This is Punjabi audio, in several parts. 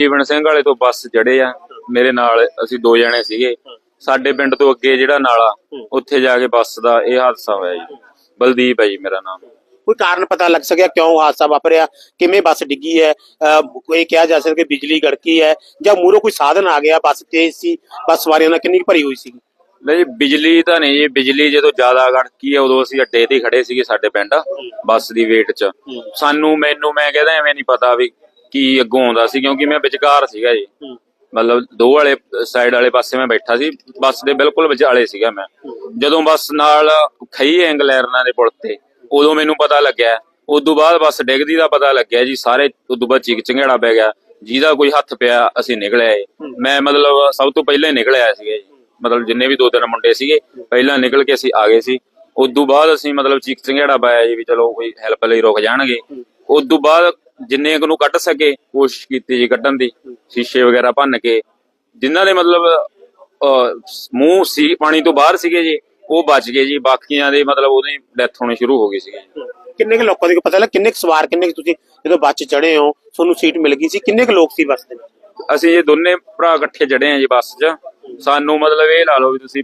ਜੀਵਨ ਸਿੰਘ ਵਾਲੇ ਤੋਂ ਬੱਸ ਚੜੇ ਆ। ਮੇਰੇ ਨਾਲ ਅਸੀਂ ਦੋ ਜਣੇ ਸੀਗੇ। ਸਾਡੇ ਪਿੰਡ ਤੋਂ ਅੱਗੇ ਜਿਹੜਾ ਨਾਲਾ ਉੱਥੇ ਜਾ ਕੇ ਬੱਸ ਦਾ ਇਹ ਹਾਦਸਾ ਹੋਇਆ ਜੀ। ਬਲਦੀਪ ਹੈ ਜੀ ਮੇਰਾ ਨਾਮ। ਕੋਈ ਕਾਰਨ ਪਤਾ ਲੱਗ ਸਕਿਆ ਕਿਉਂ ਹਾਦਸਾ ਵਾਪਰਿਆ? ਕਿਵੇਂ ਬੱਸ ਡਿੱਗੀ ਹੈ? ਕੋਈ ਕਿਹਾ ਜਾ ਸਕਦਾ ਕਿ ਬਿਜਲੀ ਗੜਕੀ ਹੈ ਜਾਂ ਮੂਹਰੋਂ ਕੋਈ ਸਾਧਨ ਆ ਗਿਆ ਬੱਸ ਤੇਜ਼ ਸੀ ਬੱਸ ਸਵਾਰੀਆਂ ਨਾਲ ਕਿੰਨੀ ਭਰੀ ਹੋਈ ਸੀ? ਨਹੀਂ ਬਿਜਲੀ ਤਾਂ ਨਹੀਂ ਜੀ। ਬਿਜਲੀ ਜਦੋਂ ਜ਼ਿਆਦਾ ਗੜਕੀ ਹੈ ਉਦੋਂ ਅਸੀਂ ਅੱਡੇ ਤੇ ਖੜੇ ਸੀਗੇ ਸਾਡੇ ਪਿੰਡ ਬੱਸ ਦੀ ਵੇਟ 'ਚ। ਸਾਨੂੰ ਮੈਨੂੰ ਮੈਂ ਕਹਿੰਦਾ ਐਵੇਂ ਨਹੀਂ ਪਤਾ ਵੀ ਕੀ ਅੱਗੋਂ ਆਉਂਦਾ ਸੀ ਕਿਉਂਕਿ ਮੈਂ ਵਿਚਕਾਰ ਸੀਗਾ ਜੀ। ਮਤਲਬ ਦੋ ਵਾਲੇ ਸਾਈਡ ਵਾਲੇ ਪਾਸੇ ਮੈਂ ਬੈਠਾ ਸੀ ਬੱਸ ਦੇ ਬਿਲਕੁਲ ਵਿਚਾਲੇ ਸੀਗਾ ਮੈਂ। ਜਦੋਂ ਬੱਸ ਨਾਲ ਖਈ ਇੰਗਲੈਰਨਾਂ ਦੇ ਪੁਲ ਤੇ ਉਦੋਂ ਮੈਨੂੰ ਪਤਾ ਲੱਗਿਆ। ਉਦੋਂ ਬਾਅਦ ਬੱਸ ਡਿੱਗਦੀ ਦਾ ਪਤਾ ਲੱਗਿਆ ਜੀ ਸਾਰੇ ਉਦੋਂ ਬਾਅਦ ਚੀਕ ਚੰਗੇੜਾ ਪੈ ਗਿਆ। ਜਿਹਦਾ ਕੋਈ ਹੱਥ ਪਿਆ ਅਸੀਂ ਨਿਕਲਿਆ ਮੈਂ ਮਤਲਬ ਸਭ ਤੋਂ ਪਹਿਲਾਂ ਨਿਕਲਿਆ ਸੀਗਾ ਜੀ। ਮਤਲਬ ਜਿੰਨੇ ਵੀ ਦੋ ਤਿੰਨ ਮੁੰਡੇ ਸੀਗੇ ਪਹਿਲਾਂ ਨਿਕਲ ਕੇ ਅਸੀਂ ਆ ਗਏ ਸੀ। ਉਦੋਂ ਬਾਅਦ ਅਸੀਂ ਮਤਲਬ ਚੀਕ ਚੰਗੇੜਾ ਪਾਇਆ ਜੀ ਵੀ ਚਲੋ ਕੋਈ ਹੈਲਪ ਲਈ ਰੁਕ ਜਾਣਗੇ। ਉਦੋਂ ਬਾਅਦ ਜਿੰਨੇ ਕੁ ਨੂੰ ਕੱਢ ਸਕੇ ਕੋਸ਼ਿਸ਼ ਕੀਤੀ ਜੀ ਕੱਢਣ ਦੀ ਸ਼ੀਸ਼ੇ ਵਗੈਰਾ ਭੰਨ ਕੇ। ਜਿਨ੍ਹਾਂ ਦੇ ਮਤਲਬ ਮੂੰਹ ਸੀ ਪਾਣੀ ਤੋਂ ਬਾਹਰ ਸੀਗੇ ਜੀ ਉਹ ਬਚ ਗਏ ਜੀ। ਬਾਕੀਆਂ ਦੇ ਮਤਲਬ ਉਹਦੀ ਡੈਥ ਹੋਣੀ ਸ਼ੁਰੂ ਹੋ ਗਈ ਸੀ ਕਿੰਨੇ ਕੁ ਲੋਕਾਂ ਦੀ ਪਤਾ ਲੱਗ ਕਿੰਨੇ ਕੁ ਸਵਾਰ ਕਿੰਨੇ ਕੁ ਤੁਸੀਂ ਜਦੋਂ ਬੱਸ 'ਚ ਚੜੇ ਹੋ ਤੁਹਾਨੂੰ ਸੀਟ ਮਿਲ ਗਈ ਸੀ? ਕਿੰਨੇ ਕੁ ਲੋਕ ਸੀ ਬੱਸ ਦੇ? ਅਸੀਂ ਇਹ ਦੋਨੇ ਭਰਾ ਇਕੱਠੇ ਚੜੇ ਆ ਜੀ ਬੱਸ 'ਚ। ਸਾਨੂੰ ਮਤਲਬ ਇਹ ਲਾ ਲਓ ਵੀ ਤੁਸੀਂ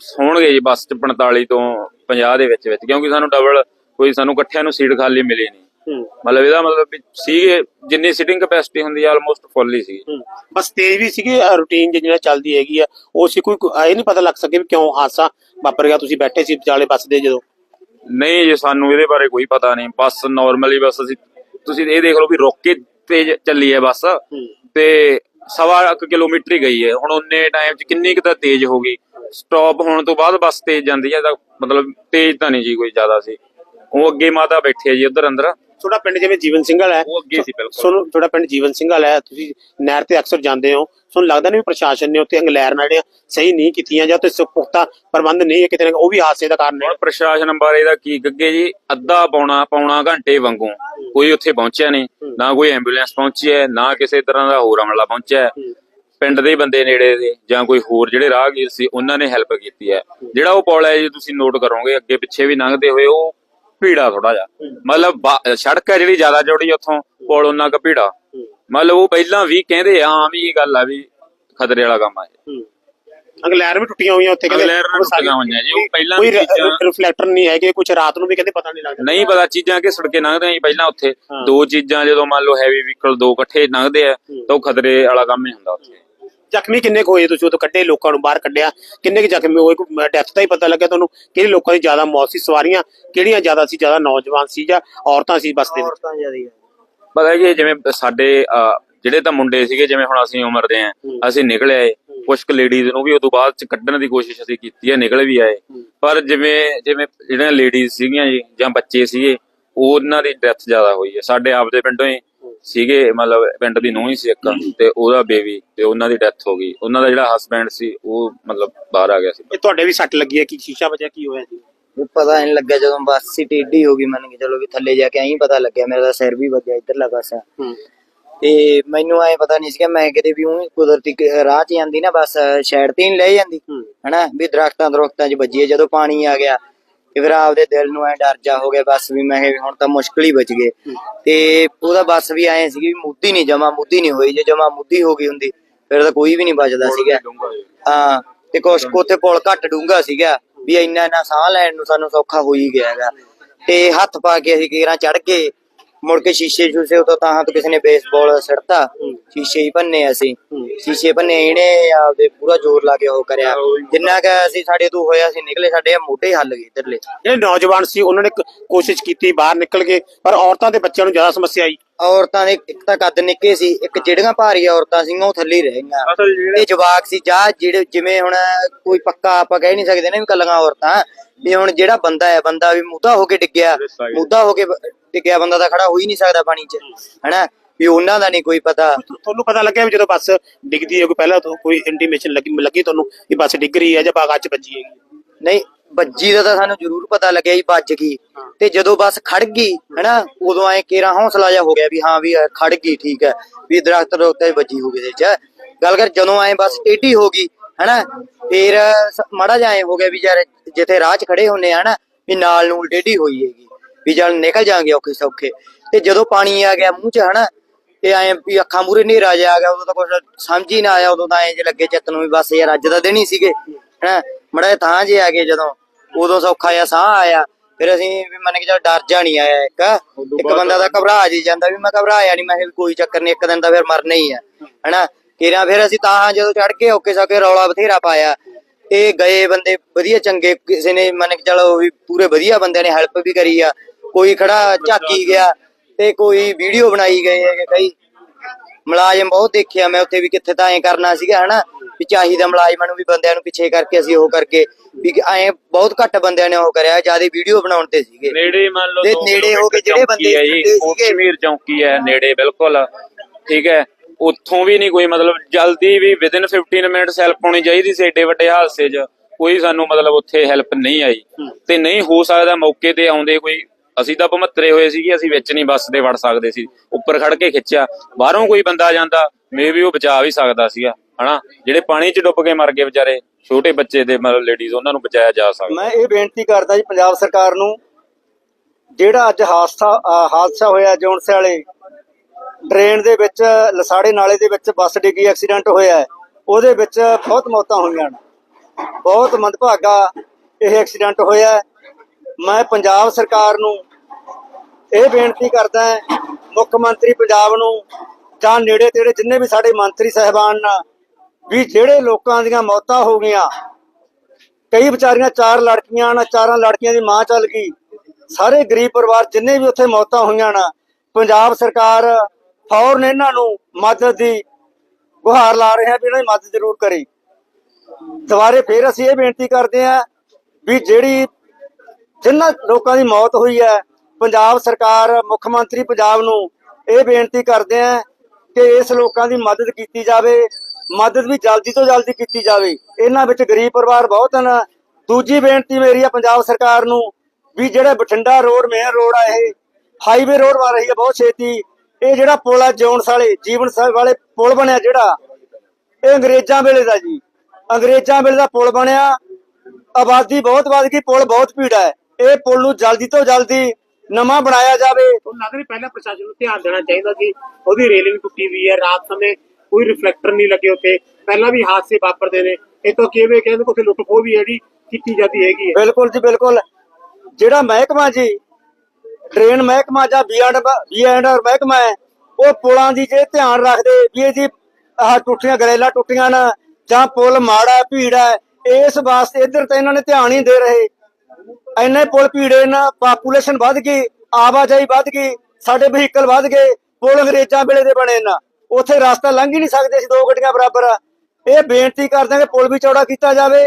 ਹੋਣਗੇ ਜੀ ਬੱਸ 'ਚ 45 ਤੋਂ 50 ਦੇ ਵਿੱਚ ਵਿੱਚ ਕਿਉਂਕਿ ਸਾਨੂੰ ਡਬਲ ਕੋਈ ਸਾਨੂੰ ਇਕੱਠਿਆਂ ਨੂੰ ਸੀਟ ਖਾਲੀ ਮਿਲੀ ਨਹੀਂ ਮਤਲਬ ਇਹਦਾ ਮਤਲਬ ਵੀ ਸੀਗੇ ਜਿੰਨੀ ਸੀਟਿੰਗ ਕਪੈਸਿਟੀ ਹੁੰਦੀ ਆ ਆਲਮੋਸਟ ਫੁੱਲ ਹੀ ਸੀ ਬਸ ਤੇਜ਼ ਵੀ ਸੀਗੇ ਰੂਟੀਨ ਜਿਹੜਾ ਚੱਲਦੀ ਹੈਗੀ ਆ। ਉਹ ਸੀ ਕੋਈ ਇਹ ਨਹੀਂ ਪਤਾ ਲੱਗ ਸਕੇ ਵੀ ਕਿਉਂ ਹਾਦਸਾ ਵਾਪਰ ਗਿਆ। ਤੁਸੀਂ ਬੈਠੇ ਸੀ ਵਿਚਾਲੇ ਬੱਸ ਦੇ ਜਦੋਂ। ਨਹੀਂ ਜੀ ਸਾਨੂੰ ਇਹਦੇ ਬਾਰੇ ਕੋਈ ਪਤਾ ਨਹੀਂ। ਬੱਸ ਨਾਰਮਲੀ ਬਸ ਅਸੀਂ ਤੁਸੀਂ ਇਹ ਦੇਖ ਲਓ ਵੀ ਰੁਕ ਕੇ ਤੇਜ਼ ਚੱਲੀ ਹੈ ਬੱਸ। ਤੇ ਸਵਾ ਕੁ ਕਿਲੋਮੀਟਰ ਹੀ ਗਈ ਹੈ। ਹੁਣ ਉਹਨੇ ਟਾਈਮ 'ਚ ਕਿੰਨੀ ਕੁ ਤਾਂ ਤੇਜ਼ ਹੋ ਗਈ। ਸਟਾਪ ਹੋਣ ਤੋਂ ਬਾਅਦ ਬੱਸ ਤੇਜ਼ ਜਾਂਦੀ ਹੈ ਮਤਲਬ ਤੇਜ਼ ਤਾਂ ਨਹੀਂ ਜੀ ਕੋਈ ਜ਼ਿਆਦਾ ਸੀ। ਉਹ ਅੱਗੇ ਮਾਤਾ ਬੈਠੀ ਹੈ ਜੀ ਉਧਰ ਅੰਦਰ। ਤੁਹਾਡਾ ਪਿੰਡ ਜਿਵੇਂ ਜੀਵਨ ਸਿੰਘ ਵਾਲਾ ਹੈ ਉਹ ਅੱਗੇ ਸੀ ਬਿਲਕੁਲ। ਤੁਹਾਨੂੰ ਤੁਹਾਡਾ ਪਿੰਡ ਜੀਵਨ ਸਿੰਘ ਵਾਲਾ ਹੈ ਤੁਸੀਂ ਨਹਿਰ ਤੇ ਅਕਸਰ ਜਾਂਦੇ ਹੋ। ਤੁਹਾਨੂੰ ਲੱਗਦਾ ਨਹੀਂ ਵੀ ਪ੍ਰਸ਼ਾਸਨ ਨੇ ਉੱਥੇ ਅੰਗਲੈਰ ਨਾਲੀਆਂ ਸਹੀ ਨਹੀਂ ਕੀਤੀਆਂ ਜਾਂ ਉੱਥੇ ਸ- ਪੁਖਤਾ ਪ੍ਰਬੰਧ ਨਹੀਂ ਹੈ ਕਿਤੇ ਨਾ ਉਹ ਵੀ ਹਾਦਸੇ ਦਾ ਕਾਰਨ ਹੈ। ਹੁਣ ਪ੍ਰਸ਼ਾਸਨ ਬਾਰੇ ਦਾ ਕੀ ਗੱਗੇ ਜੀ? ਅੱਧਾ ਪੌਣਾ ਪੌਣਾ ਘੰਟੇ ਵਾਂਗੂ ਕੋਈ ਉੱਥੇ ਪਹੁੰਚਿਆ ਨਹੀਂ ਨਾ ਕੋਈ ਐਂਬੂਲੈਂਸ ਪਹੁੰਚੀ ਹੈ ਨਾ ਕਿਸੇ ਤਰ੍ਹਾਂ ਦਾ ਹੋਰ ਅਮਲਾ ਪਹੁੰਚਿਆ ਹੈ। ਪਿੰਡ ਦੇ ਬੰਦੇ ਨੇੜੇ ਦੇ ਜਾਂ ਕੋਈ ਹੋਰ ਜਿਹੜੇ ਰਾਹਗੀਰ ਸੀ ਉਹਨਾਂ ਨੇ ਹੈਲਪ ਕੀਤੀ ਹੈ। ਜਿਹੜਾ ਉਹ ਪੁਲ ਹੈ ਜੀ ਤੁਸੀਂ ਨੋਟ ਕਰੋਗੇ ਅੱਗੇ ਪਿੱਛੇ ਵੀ ਲੰਘਦੇ ਹੋਏ ਉਹ ਭੀੜਾ ਥੋੜਾ ਜਿਹਾ। ਮਤਲਬ ਬਾ- ਸੜਕ ਹੈ ਜਿਹੜੀ ਜ਼ਿਆਦਾ ਚੌੜੀ ਉੱਥੋਂ ਪੁਲ ਉਹਨਾਂ ਕੁ ਭੀੜਾ। ਮਤਲਬ ਉਹ ਪਹਿਲਾਂ ਵੀ ਕਹਿੰਦੇ ਆ ਹਾਂ ਵੀ ਇਹ ਗੱਲ ਆ ਵੀ ਖਤਰੇ ਵਾਲਾ ਕੰਮ ਆ ਇਹ। ਅੰਗਲੈਰ ਵੀ ਟੁੱਟੀਆਂ ਹੋਈਆਂ ਉੱਥੇ ਅੰਗਲੈਰ ਨਾਲ ਟੁੱਟੀਆਂ ਹੋਈਆਂ ਜੀ, ਉਹ ਪਹਿਲਾਂ ਵੀ ਚੀਜ਼ਾਂ- ਰਿਫਲੈਕਟਰ ਨਹੀਂ ਹੈਗੇ ਕੁਝ ਰਾਤ ਨੂੰ ਵੀ ਕਹਿੰਦੇ ਪਤਾ ਨਹੀਂ ਲੱਗਦਾ। ਨਹੀਂ ਪਤਾ ਚੀਜ਼ਾਂ ਕਿ ਸੜਕੇ ਲੰਘਦੇ ਆ ਜੀ ਪਹਿਲਾਂ ਉੱਥੇ। ਹਾਂ। ਦੋ ਚੀਜ਼ਾਂ ਜਦੋਂ ਮੰਨ ਲਓ ਹੈਵੀ ਵਹੀਕਲ ਦੋ ਇਕੱਠੇ ਲੰਘਦੇ ਆ ਤਾਂ ਉਹ ਖਤਰੇ ਵਾਲਾ ਕੰਮ ਹੀ ਹੁੰਦਾ ਉੱਥੇ। ਜ਼ਖਮੀ ਕਿੰਨੇ ਕੁ ਹੋਏ ਤੁਸੀਂ? ਉਦੋਂ ਕੱਢੇ ਲੋਕਾਂ ਨੂੰ ਬਾਹਰ ਕੱਢਿਆ। ਕਿੰਨੇ ਕੁ ਜ਼ਖਮੀ ਹੋਏ? ਕੋਈ ਡੈਥ ਦਾ ਹੀ ਪਤਾ ਲੱਗਿਆ ਤੁਹਾਨੂੰ। ਕਿਹੜੇ ਲੋਕਾਂ ਦੀ ਜ਼ਿਆਦਾ ਮੌਤ ਸੀ? ਸਵਾਰੀਆਂ ਕਿਹੜੀਆਂ ਜ਼ਿਆਦਾ ਸੀ? ਜ਼ਿਆਦਾ ਨੌਜਵਾਨ ਸੀ ਜਾਂ ਔਰਤਾਂ ਸੀ ਬੱਸ ਦੇ ਵਿੱਚ? ਪਤਾ ਹੈ ਕਿ ਜਿਵੇਂ ਸਾਡੇ ਜਿਹੜੇ ਤਾਂ ਮੁੰਡੇ ਸੀਗੇ ਜਿਵੇਂ ਹੁਣ ਅਸੀਂ ਉਮਰ ਦੇ ਆ ਅਸੀਂ ਨਿਕਲੇ ਆਏ। ਕੁਝ ਕੁ ਲੇਡੀਜ਼ ਨੂੰ ਵੀ ਉਦੋਂ ਬਾਅਦ ਚ ਕੱਢਣ ਦੀ ਕੋਸ਼ਿਸ਼ ਅਸੀਂ ਕੀਤੀ ਹੈ ਨਿਕਲ ਵੀ ਆਏ। ਪਰ ਜਿਵੇਂ ਜਿਵੇਂ ਜਿਹੜੀਆਂ ਲੇਡੀਜ਼ ਸੀਗੀਆਂ ਜੀ ਜਾਂ ਬੱਚੇ ਸੀਗੇ ਉਹਨਾਂ ਦੀ ਡੈਥ ਜ਼ਿਆਦਾ ਹੋਈ ਹੈ। ਸਾਡੇ ਆਪ ਦੇ ਪਿੰਡੋਂ ਹੀ ਸੀਗੇ ਮਤਲਬ ਪਿੰਡ ਦੀ ਨੂੰਹ ਹੀ ਸੀ ਇੱਕ ਤੇ ਉਹਦਾ ਬੇਬੀ ਤੇ ਉਹਨਾਂ ਦੀ ਡੈਥ ਹੋ ਗਈ। ਉਹਨਾਂ ਦਾ ਜਿਹੜਾ ਹਸਬੈਂਡ ਸੀ ਉਹ ਮਤਲਬ ਬਾਹਰ ਆ ਗਿਆ ਸੀ। ਇਹ ਤੁਹਾਡੇ ਵੀ ਸੱਟ ਲੱਗੀ ਹੈ? ਕਿ ਸ਼ੀਸ਼ਾ ਵਜਿਆ ਕੀ ਹੋਇਆ ਸੀ ਵੀ ਪਤਾ ਨਹੀਂ ਲੱਗਿਆ ਜਦੋਂ ਬੱਸ ਸੀ ਟੇਢੀ ਹੋ ਗਈ ਮੰਨ ਕੇ ਚਲੋ ਵੀ ਥੱਲੇ ਜਾ ਕੇ ਐਂ ਪਤਾ ਲੱਗਿਆ ਮੇਰਾ ਤਾਂ ਸਿਰ ਵੀ ਵੱਜਿਆ ਇੱਧਰਲਾ ਪਾਸਾ। ਤੇ ਮੈਨੂੰ ਐ ਪਤਾ ਨਹੀਂ ਸੀਗਾ ਮੈਂ ਕਿਤੇ ਵੀ ਉਹ ਕੁਦਰਤੀ ਰਾਹ 'ਚ ਜਾਂਦੀ ਨਾ ਬੱਸ ਸਾਈਡ ਤੇ ਨਹੀਂ ਲੈ ਜਾਂਦੀ। ਹਨਾ ਵੀ ਦਰਖਤਾਂ ਦਰਖਤਾਂ 'ਚ ਵੱਜੀ ਜਦੋਂ ਪਾਣੀ ਆ ਗਿਆ। ਤੇ ਫਿਰ ਆਪਦੇ ਦਿਲ ਨੂੰ ਐ ਡਰ ਜਾ ਹੋ ਗਿਆ ਬੱਸ ਵੀ ਮੈਂ ਕਿਹਾ ਵੀ ਹੁਣ ਤਾਂ ਮੁਸ਼ਕਲ ਹੀ ਬਚ ਗਏ ਤੇ ਉਹਦਾ ਬੱਸ ਵੀ ਐ ਸੀਗੀ ਵੀ ਮੁੱਦੀ ਨਹੀਂ ਜਮਾ ਮੁੱਦੀ ਨਹੀਂ ਹੋਈ। ਜੇ ਜਮਾ ਮੁੱਦੀ ਹੋ ਗਈ ਹੁੰਦੀ ਫਿਰ ਤਾਂ ਕੋਈ ਵੀ ਨਹੀਂ ਬਚਦਾ ਸੀਗਾ। ਹਾਂ ਤੇ ਕੁਛ ਉੱਥੇ ਪੁਲ ਘੱਟ ਡੂੰਗਾ ਸੀਗਾ ਵੀ ਇੰਨਾ ਇੰਨਾ ਸਾਹ ਲੈਣ ਨੂੰ ਸਾਨੂੰ ਸੌਖਾ ਹੋ ਹੀ ਗਿਆ ਹੈਗਾ। ਤੇ ਹੱਥ ਪਾ ਕੇ ਅਸੀਂ ਕੀਰਾਂ ਚੜ ਕੇ ਮੁੜ ਕੇ ਸ਼ੀਸ਼ੇ ਸ਼ੂਸ਼ੇ ਉਤੋਂ ਤਾਂ ਤੋਂ ਕਿਸੇ ਨੇ ਬੇਸਬਾਲ ਸਿੱਟਤਾ ਸ਼ੀਸ਼ੇ ਹੀ ਭੰਨੇ ਅਸੀਂ। ਸ਼ੀਸ਼ੇ ਭੰਨੇ ਇਹਨੇ ਆਪਦੇ ਪੂਰਾ ਜ਼ੋਰ ਲਾ ਕੇ ਉਹ ਕਰਿਆ। ਜਿੰਨਾ ਕਿ ਅਸੀਂ ਸਾਡੇ ਤੋਂ ਹੋਇਆ ਅਸੀਂ ਨਿਕਲੇ ਸਾਡੇ ਮੋਢੇ ਹੱਲ ਗਏ ਇਧਰਲੇ। ਜਿਹੜੇ ਨੌਜਵਾਨ ਸੀ ਉਹਨਾਂ ਨੇ ਕੋਸ਼ਿਸ਼ ਕੀਤੀ ਬਾਹਰ ਨਿਕਲ ਕੇ ਪਰ ਔਰਤਾਂ ਤੇ ਬੱਚਿਆਂ ਨੂੰ ਜ਼ਿਆਦਾ ਸਮੱਸਿਆ ਆਈ। ਔਰਤਾਂ ਦੇ ਇੱਕ ਤਾਂ ਕੱਦ ਨਿੱਕੇ ਸੀ ਇੱਕ ਜਿਹੜੀਆਂ ਭਾਰੀ ਔਰਤਾਂ ਸੀਗੀਆਂ ਉਹ ਥੱਲੇ ਹੀ ਰਹਿ ਗਈਆਂ। ਅਸਲ ਜਿਹੜੇ ਤੇ ਜਵਾਕ ਸੀ ਜਾਂ ਜਿਹੜੇ ਜਿਵੇਂ ਹੁਣ ਕੋਈ ਪੱਕਾ ਆਪਾਂ ਕਹਿ ਨਹੀਂ ਸਕਦੇ ਨਾ ਵੀ ਕੱਲੀਆਂ ਔਰਤਾਂ ਵੀ ਹੁਣ ਜਿਹੜਾ ਬੰਦਾ ਹੈ ਬੰਦਾ ਵੀ ਮੁੱਦਾ ਹੋ ਕੇ ਡਿੱਗਿਆ ਮੁੱਦਾ ਹੋ ਕੇ ਡਿੱਗਿਆ ਬੰਦਾ ਤਾਂ ਖੜਾ ਹੋ ਹੀ ਨਹੀਂ ਸਕਦਾ ਪਾਣੀ 'ਚ ਹਨਾ? ਵੀ ਉਹਨਾਂ ਦਾ ਨਹੀਂ ਕੋਈ ਪਤਾ। ਤੁਹਾਨੂੰ ਪਤਾ ਲੱਗਿਆ ਵੀ ਜਦੋਂ ਬੱਸ ਡਿੱਗਦੀ ਹੈ ਕੋਈ ਪਹਿਲਾਂ ਤੋਂ ਕੋਈ ਇੰਟੀਮੇਸ਼ਨ ਲੱਗੀ ਲੱਗੀ ਤੁਹਾਨੂੰ ਕਿ ਬੱਸ ਡਿੱਗ ਰਹੀ ਹੈ ਜਾਂ ਬਾਗਾ 'ਚ ਵੱਜੀ ਹੈਗੀ ਨਹੀਂ ਬੱਜੀ ਦਾ ਤਾਂ ਸਾਨੂੰ ਜ਼ਰੂਰ ਪਤਾ ਲੱਗਿਆ ਜੀ ਵੱਜ ਗਈ। ਤੇ ਜਦੋਂ ਬੱਸ ਖੜ ਗਈ ਹਨਾ ਉਦੋਂ ਐ ਕੇਰਾ ਹੌਸਲਾ ਜਿਹਾ ਹੋ ਗਿਆ ਵੀ ਹਾਂ ਵੀ ਖੜ ਗਈ ਠੀਕ ਹੈ ਵੀ ਦਰਖਤ ਦੇ ਉੱਤੇ ਵੱਜੀ ਹੋ ਗਈ ਚ ਗੱਲ ਕਰ ਜਦੋਂ ਐ ਬੱਸ ਟੇਢੀ ਹੋ ਗਈ ਹਨਾ ਫੇਰ ਮਾੜਾ ਐ ਹੋ ਗਿਆ ਵੀ ਯਾਰ ਜਿੱਥੇ ਰਾਹ 'ਚ ਖੜੇ ਹੁੰਨੇ ਆ ਹਨਾ ਵੀ ਨਾਲ ਨੂੰ ਟੇਢੀ ਹੋਈ ਹੈਗੀ ਵੀ ਚੱਲ ਨਿਕਲ ਜਾਾਂਗੇ ਔਖੇ ਸੌਖੇ। ਤੇ ਜਦੋਂ ਪਾਣੀ ਆ ਗਿਆ ਮੂੰਹ 'ਚ ਹਨਾ ਤੇ ਐ ਵੀ ਅੱਖਾਂ ਮੂਰੇ ਹਨੇਰਾ ਆ ਗਿਆ ਉਦੋਂ ਤਾਂ ਕੁਝ ਸਮਝ ਹੀ ਨਾ ਆਇਆ ਉਦੋਂ ਤਾਂ ਐ ਜੇ ਲੱਗੇ ਚਿੱਤ ਨੂੰ ਵੀ ਬਸ ਯਾਰ ਅੱਜ ਦਾ ਦਿਨ ਹੀ ਸੀਗੇ ਹੈ ਮੜਾ ਥਾਂ ਜੇ ਆ ਗਏ ਜਦੋਂ। ਉਦੋਂ ਸੌਖਾ ਜਿਹਾ ਸਾਹ ਆਇਆ। ਫਿਰ ਅਸੀਂ ਵੀ ਮੰਨ ਕੇ ਚੱਲ ਡਰ ਜਾ ਨਹੀਂ ਆਇਆ ਇੱਕ। ਇੱਕ ਬੰਦਾ ਤਾਂ ਘਬਰਾ ਜੀ ਜਾਂਦਾ ਵੀ ਮੈਂ ਘਬਰਾਇਆ ਨਹੀਂ ਮੈਂ ਕਿਹਾ ਵੀ ਕੋਈ ਚੱਕਰ ਨਹੀਂ ਇੱਕ ਦਿਨ ਤਾਂ ਫਿਰ ਮਰਨਾ ਹੀ ਆ ਹਨਾ? ਕਿਰਿਆ ਫਿਰ ਅਸੀਂ ਤਾਂ ਜਦੋਂ ਚੜ ਕੇ ਓਕੇ ਸਕੇ ਰੌਲਾ ਬਥੇਰਾ ਪਾਇਆ। ਇਹ ਗਏ ਬੰਦੇ ਵਧੀਆ ਚੰਗੇ ਕਿਸੇ ਨੇ ਮੰਨ ਕੇ ਚਲੋ ਵੀ ਪੂਰੇ ਵਧੀਆ ਬੰਦਿਆਂ ਨੇ ਹੈਲਪ ਵੀ ਕਰੀ ਆ। ਕੋਈ ਖੜਾ ਝਾਕੀ ਗਿਆ ਤੇ ਕੋਈ ਵੀਡੀਓ ਬਣਾਈ ਗਏ ਹੈਗੇ ਕਈ। ਮੁਲਾਜ਼ਮ ਬਹੁਤ ਦੇਖਿਆ ਮੈਂ ਉੱਥੇ ਵੀ ਕਿੱਥੇ ਤਾਂ ਐਂ ਕਰਨਾ ਸੀਗਾ ਹਨਾ? ਵੀ ਚਾਹੀਦਾ ਮੁਲਾਜ਼ਮਾਂ ਨੂੰ ਵੀ ਬੰਦਿਆਂ ਨੂੰ ਪਿੱਛੇ ਕਰਕੇ ਅਸੀਂ ਉਹ ਕਰਕੇ ਵੀ ਐਂ ਬਹੁਤ ਘੱਟ ਬੰਦਿਆਂ ਨੇ ਉਹ ਕਰਿਆ ਜ਼ਿਆਦਾ ਵੀਡੀਓ ਬਣਾਉਣ ਤੇ ਸੀਗੇ। ਨੇੜੇ ਮੰਨ ਲਓ ਤੇ ਨੇੜੇ ਹੋ ਕੇ ਜਿਹੜੇ ਬੰਦੇ ਸੀਗੇ- ਕਸ਼ਮੀਰ ਚੌਂਕੀ ਹੈ ਨੇੜੇ ਬਿਲਕੁਲ। ਠੀਕ ਹੈ ਉੱਥੋਂ ਵੀ ਨਹੀਂ ਕੋਈ ਮਤਲਬ ਜਲਦੀ ਵੀ ਵਿਦਿਨ 15 ਮਿੰਟਸ ਹੈਲਪ ਹੋਣੀ ਚਾਹੀਦੀ ਸੀ ਏਡੇ ਵੱਡੇ ਹਾਦਸੇ 'ਚ। ਕੋਈ ਸਾਨੂੰ ਮਤਲਬ ਉੱਥੇ ਹੈਲਪ ਨਹੀਂ ਆਈ। ਤੇ ਨਹੀਂ ਹੋ ਸਕਦਾ ਮੌਕੇ ਤੇ ਆਉਂਦੇ ਕੋਈ ਅਸੀਂ ਤਾਂ ਭਮੱਤਰੇ ਹੋਏ ਸੀਗੇ ਅਸੀਂ ਵਿੱਚ ਨਹੀਂ ਬੱਸ ਦੇ ਵੜ ਸਕਦੇ ਸੀ। ਉੱਪਰ ਖੜ ਕੇ ਖਿੱਚਿਆ ਬਾਹਰੋਂ ਕੋਈ ਬੰਦਾ ਜਾਂਦਾ ਮੇਬੀ ਉਹ ਬਚਾ ਵੀ ਸਕਦਾ ਸੀਗਾ। ਹਨਾ? ਜਿਹੜੇ ਪਾਣੀ 'ਚ ਡੁੱਬ ਕੇ ਮਰ ਗਏ ਵਿਚਾਰੇ, ਛੋਟੇ ਬੱਚੇ ਦੇ ਮਤਲਬ ਲੇਡੀਜ਼ ਉਹਨਾਂ ਨੂੰ ਬਚਾਇਆ ਜਾ ਸਕਦਾ। ਮੈਂ ਇਹ ਬੇਨਤੀ ਕਰਦਾ ਜੀ, ਪੰਜਾਬ ਸਰਕਾਰ ਨੂੰ, ਜਿਹੜਾ ਅੱਜ ਹਾਦਸਾ ਹਾਦਸਾ ਹੋਇਆ ਜੌਨਸੇ ਵਾਲੇ ਟ੍ਰੇਨ ਦੇ ਵਿੱਚ, ਲਸਾੜੇ ਨਾਲੇ ਦੇ ਵਿੱਚ ਬੱਸ ਡਿੱਗੀ ਐਕਸੀਡੈਂਟ ਹੋਇਆ, ਉਹਦੇ ਵਿੱਚ ਬਹੁਤ ਮੌਤਾਂ ਹੋਈਆਂ ਨੇ। ਬਹੁਤ ਮੰਦਭਾਗਾ ਇਹ ਐਕਸੀਡੈਂਟ ਹੋਇਆ। ਮੈਂ ਪੰਜਾਬ ਸਰਕਾਰ ਨੂੰ ਇਹ ਬੇਨਤੀ ਕਰਦਾ ਮੁੱਖ ਮੰਤਰੀ ਪੰਜਾਬ ਨੂੰ ਜਾਂ ਨੇੜੇ ਤੇੜੇ ਜਿੰਨੇ ਵੀ ਸਾਡੇ ਮੰਤਰੀ ਸਹਿਬਾਨ ਨਾ ਵੀ ਜਿਹੜੇ ਲੋਕਾਂ ਦੀਆਂ ਮੌਤਾਂ ਹੋ ਗਈਆਂ, ਕਈ ਵਿਚਾਰੀਆਂ ਚਾਰ ਲੜਕੀਆਂ ਨਾ ਚਾਰਾਂ ਲੜਕੀਆਂ ਦੀ ਮਾਂ ਚੱਲ ਗਈ, ਸਾਰੇ ਗਰੀਬ ਪਰਿਵਾਰ ਜਿੰਨੇ ਵੀ ਉੱਥੇ ਮੌਤਾਂ ਹੋਈਆਂ ਨਾ, ਪੰਜਾਬ ਸਰਕਾਰ ਫੌਰਨ ਇਹਨਾਂ ਨੂੰ ਮਦਦ ਦੀ ਗੁਹਾਰ ਲਾ ਰਹੇ ਵੀ ਇਹਨਾਂ ਦੀ ਮਦਦ ਜ਼ਰੂਰ ਕਰੇ। ਦੁਬਾਰੇ ਫੇਰ ਅਸੀਂ ਇਹ ਬੇਨਤੀ ਕਰਦੇ ਆ ਵੀ ਜਿਹੜੀ ਜਿਨ੍ਹਾਂ ਲੋਕਾਂ ਦੀ ਮੌਤ ਹੋਈ ਹੈ, ਪੰਜਾਬ ਸਰਕਾਰ, ਮੁੱਖ ਮੰਤਰੀ ਪੰਜਾਬ ਨੂੰ ਇਹ ਬੇਨਤੀ ਕਰਦੇ ਆ ਕਿ ਇਸ ਲੋਕਾਂ ਦੀ ਮਦਦ ਕੀਤੀ ਜਾਵੇ। ਮਦਦ ਵੀ ਜਲਦੀ ਤੋਂ ਜਲਦੀ ਕੀਤੀ ਜਾਵੇ। ਇਹਨਾਂ ਵਿੱਚ ਗਰੀਬ ਪਰਿਵਾਰ ਬਹੁਤ ਹਨ। ਦੂਜੀ ਬੇਨਤੀ ਮੇਰੀ ਆ ਪੰਜਾਬ ਸਰਕਾਰ ਨੂੰ ਵੀ ਜਿਹੜੇ ਬਠਿੰਡਾ ਰੋਡ, ਮੇਨ ਰੋਡ ਆ ਇਹ ਹਾਈਵੇ ਰੋਡ ਬਣ ਰਹੀ ਹੈ ਬਹੁਤ ਛੇਤੀ। ਇਹ ਜਿਹੜਾ ਪੁਲ ਆ ਜੋਨਸ ਵਾਲੇ, ਜੀਵਨ ਸਾਹਿਬ ਵਾਲੇ ਪੁਲ ਬਣਿਆ ਜਿਹੜਾ, ਇਹ ਅੰਗਰੇਜ਼ਾਂ ਵੇਲੇ ਦਾ ਜੀ। ਅੰਗਰੇਜ਼ਾਂ ਵੇਲੇ ਦਾ ਪੁਲ ਬਣਿਆ। ਆਬਾਦੀ ਬਹੁਤ ਵੱਧ ਗਈ, ਪੁਲ ਬਹੁਤ ਭੀੜਾ ਹੈ ਇਹ ਪੁਲ ਨੂੰ ਜਲਦੀ ਤੋਂ ਜਲਦੀ ਨਵਾਂ ਬਣਾਇਆ ਜਾਵੇ। ਤੁਹਾਨੂੰ ਲੱਗ ਪਹਿਲਾਂ ਪ੍ਰਸ਼ਾਸਨ ਨੂੰ ਧਿਆਨ ਦੇਣਾ ਚਾਹੀਦਾ ਸੀ ਉਹਦੀ ਰੇਲਿੰਗ ਟੁੱਟੀ ਹੋਈ ਹੈ। ਰਾਤ ਸਮੇਂ ਕੋਈ ਰਿਫਲੈਕਟਰ ਨਹੀਂ ਲੱਗੇ ਉੱਤੇ ਪਹਿਲਾਂ ਵੀ ਹਾਦਸੇ ਵਾਪਰਦੇ ਨੇ। ਇਹ ਤੋਂ ਕਿਵੇਂ ਕਹਿੰਦੇ ਕੋਈ ਲੁੱਟ ਖੋਹ ਵੀ ਜਿਹੜੀ ਕੀਤੀ ਜਾਂਦੀ ਹੈਗੀ ਹੈ। ਬਿਲਕੁਲ ਜੀ, ਬਿਲਕੁਲ। ਜਿਹੜਾ ਮਹਿਕਮਾ ਜੀ ਟ੍ਰੇਨ ਮਹਿਕਮਾ ਜਾਂ ਬੀਐਂਡ ਬੀਐਂਡ ਮਹਿਕਮਾ ਹੈ, ਉਹ ਪੁਲਾਂ ਦੀ ਜੇ ਧਿਆਨ ਰੱਖਦੇ ਵੀ ਇਹ ਜੀ ਆਹ ਟੁੱਟੀਆਂ, ਗਰੇਲਾ ਟੁੱਟੀਆਂ ਨਾ, ਜਾਂ ਪੁਲ ਮਾੜਾ, ਭੀੜ ਹੈ, ਇਸ ਵਾਸਤੇ ਇੱਧਰ ਤਾਂ ਇਹਨਾਂ ਨੇ ਧਿਆਨ ਹੀ ਦੇ ਰਹੇ। ਇੰਨੇ ਪੁਲ ਭੀੜੇ ਨਾ ਪਾਪੂਲੇਸ਼ਨ ਵੱਧ ਗਈ, ਆਵਾਜਾਈ ਵੱਧ ਗਈ, ਸਾਡੇ ਵਹੀਕਲ ਵੱਧ ਗਏ, ਪੁਲ ਅੰਗਰੇਜ਼ਾਂ ਵੇਲੇ ਦੇ ਬਣੇ ਨਾ। ਉੱਥੇ ਰਸਤਾ ਲੰਘ ਹੀ ਨਹੀਂ ਸਕਦੇ ਸੀ ਦੋ ਗੱਡੀਆਂ ਬਰਾਬਰ। ਇਹ ਬੇਨਤੀ ਕਰਦੇ ਹਾਂ ਕਿ ਪੁਲ ਵੀ ਚੌੜਾ ਕੀਤਾ ਜਾਵੇ।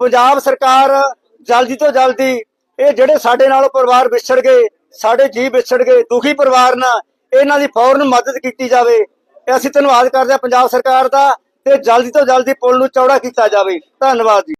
ਪੰਜਾਬ ਸਰਕਾਰ ਜਲਦੀ ਤੋਂ ਜਲਦੀ ਇਹ ਜਿਹੜੇ ਸਾਡੇ ਨਾਲੋਂ ਪਰਿਵਾਰ ਵਿਛੜ ਗਏ, ਸਾਡੇ ਜੀਵ ਵਿਛੜ ਗਏ, ਦੁਖੀ ਪਰਿਵਾਰ ਨਾਲ ਇਹਨਾਂ ਦੀ ਫੌਰਨ ਮਦਦ ਕੀਤੀ ਜਾਵੇ। ਅਸੀਂ ਧੰਨਵਾਦ ਕਰਦੇ ਹਾਂ ਪੰਜਾਬ ਸਰਕਾਰ ਦਾ ਤੇ ਜਲਦੀ ਤੋਂ ਜਲਦੀ ਪੁਲ ਨੂੰ ਚੌੜਾ ਕੀਤਾ ਜਾਵੇ। ਧੰਨਵਾਦ ਜੀ।